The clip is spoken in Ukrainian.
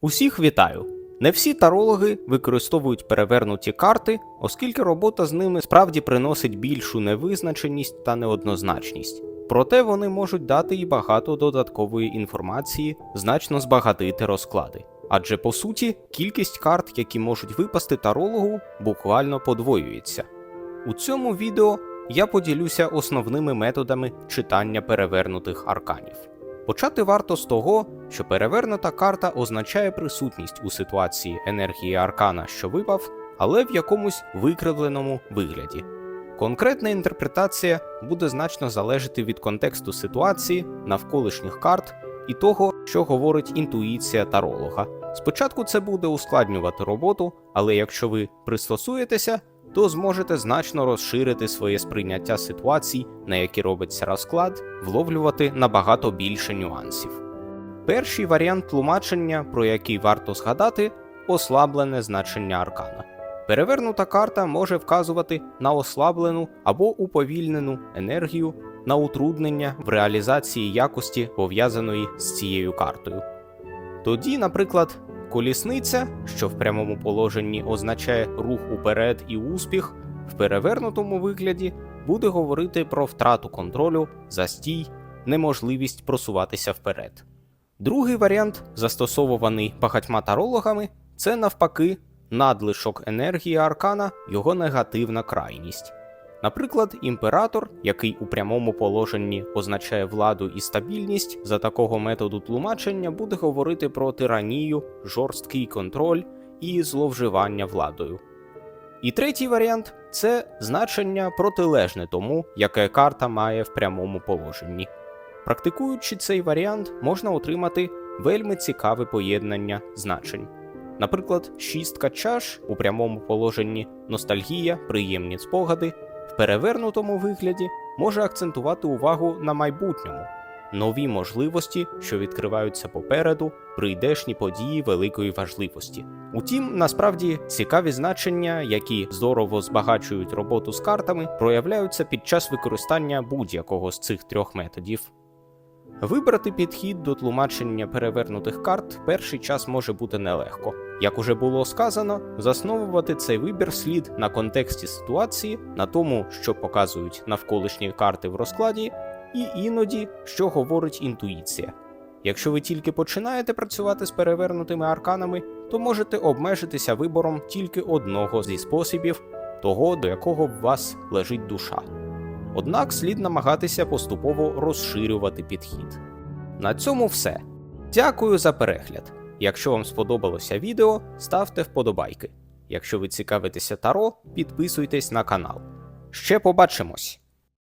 Усіх вітаю! Не всі тарологи використовують перевернуті карти, оскільки робота з ними справді приносить більшу невизначеність та неоднозначність. Проте вони можуть дати і багато додаткової інформації, значно збагатити розклади. Адже по суті, кількість карт, які можуть випасти тарологу, буквально подвоюється. У цьому відео я поділюся основними методами читання перевернутих арканів. Почати варто з того, що перевернута карта означає присутність у ситуації енергії аркана, що випав, але в якомусь викривленому вигляді. Конкретна інтерпретація буде значно залежати від контексту ситуації, навколишніх карт і того, що говорить інтуїція таролога. Спочатку це буде ускладнювати роботу, але якщо ви пристосуєтеся, то зможете значно розширити своє сприйняття ситуацій, на які робиться розклад, вловлювати набагато більше нюансів. Перший варіант тлумачення, про який варто згадати, ослаблене значення аркана. Перевернута карта може вказувати на ослаблену або уповільнену енергію, на утруднення в реалізації якості, пов'язаної з цією картою. Тоді, наприклад, колісниця, що в прямому положенні означає рух уперед і успіх, в перевернутому вигляді буде говорити про втрату контролю, застій, неможливість просуватися вперед. Другий варіант, застосовуваний багатьма тарологами, це навпаки надлишок енергії аркана, його негативна крайність. Наприклад, імператор, який у прямому положенні означає владу і стабільність, за такого методу тлумачення буде говорити про тиранію, жорсткий контроль і зловживання владою. І третій варіант це значення протилежне тому, яке карта має в прямому положенні. Практикуючи цей варіант, можна отримати вельми цікаве поєднання значень. Наприклад, шістка чаш у прямому положенні ностальгія, приємні спогади, перевернутому вигляді може акцентувати увагу на майбутньому, нові можливості, що відкриваються попереду, прийдешні події великої важливості. Утім, насправді цікаві значення, які здорово збагачують роботу з картами, проявляються під час використання будь-якого з цих трьох методів. Вибрати підхід до тлумачення перевернутих карт перший час може бути нелегко. Як уже було сказано, засновувати цей вибір слід на контексті ситуації, на тому, що показують навколишні карти в розкладі, і іноді, що говорить інтуїція. Якщо ви тільки починаєте працювати з перевернутими арканами, то можете обмежитися вибором тільки одного зі способів, того, до якого в вас лежить душа. Однак слід намагатися поступово розширювати підхід. На цьому все. Дякую за перегляд. Якщо вам сподобалося відео, ставте вподобайки. Якщо ви цікавитеся таро, підписуйтесь на канал. Ще побачимось!